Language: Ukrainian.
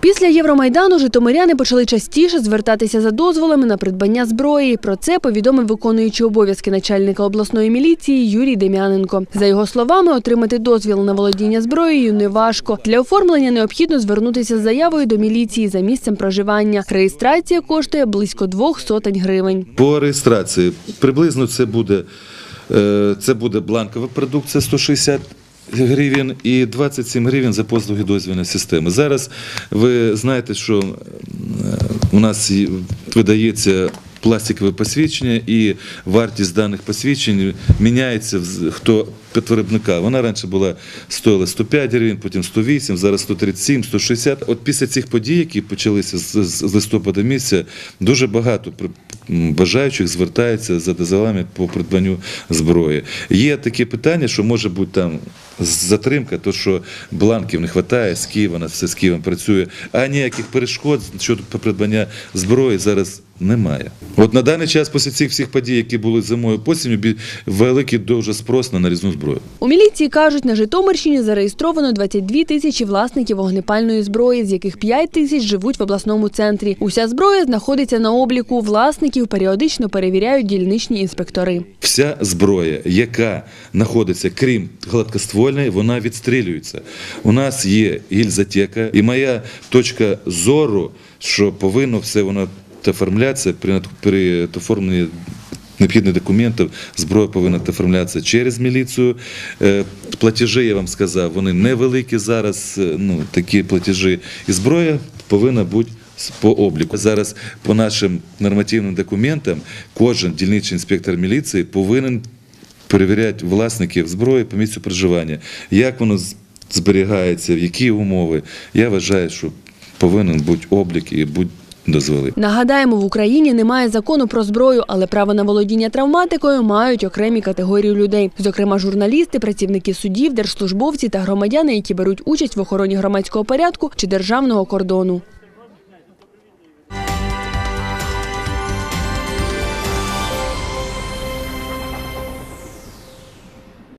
Після Євромайдану житомиряни почали частіше звертатися за дозволами на придбання зброї. Про це повідомив виконуючий обов'язки начальника обласної міліції Юрій Дем'яненко. За його словами, отримати дозвіл на володіння зброєю неважко. Для оформлення необхідно звернутися з заявою до міліції за місцем проживання. Реєстрація коштує близько двох сотень гривень. По реєстрації приблизно це буде, е, це буде бланкова продукція 160 гривень і 27 гривень за послуги дозвільної системи. Зараз ви знаєте, що е, у нас видається пластикове посвідчення і вартість даних посвідчень міняється хто під виробника. Вона раніше була стоїла 105 гривень, потім 108, зараз 137, 160. От після цих подій, які почалися з, листопада місяця, дуже багато бажаючих звертаються за дозволами по придбанню зброї. Є таке питання, що може бути там затримка, то що бланків не вистачає, з Києва, на все з Києвом працює, а ніяких перешкод щодо придбання зброї зараз немає. От на даний час, після цих всіх подій, які були зимою посінню, великий дуже спрос на нарізну зброю. У міліції кажуть, на Житомирщині зареєстровано 22 тисячі власників вогнепальної зброї, з яких 5 тисяч живуть в обласному центрі. Уся зброя знаходиться на обліку власників, періодично перевіряють дільничні інспектори. Вся зброя, яка знаходиться, крім гладкоствольної, вона відстрілюється. У нас є гільзотека, і моя точка зору, що повинно все воно оформлятися при, при оформленні необхідних документів, зброя повинна оформлятися через міліцію. Е, Платежі, я вам сказав, вони невеликі зараз, е, ну, такі платежі. І зброя повинна бути по обліку. Зараз по нашим нормативним документам кожен дільничний інспектор міліції повинен перевіряти власників зброї по місцю проживання. Як воно зберігається, в які умови. Я вважаю, що повинен бути облік і будь дозволи. Нагадаємо, в Україні немає закону про зброю, але право на володіння травматикою мають окремі категорії людей, зокрема журналісти, працівники судів, держслужбовці та громадяни, які беруть участь в охороні громадського порядку чи державного кордону.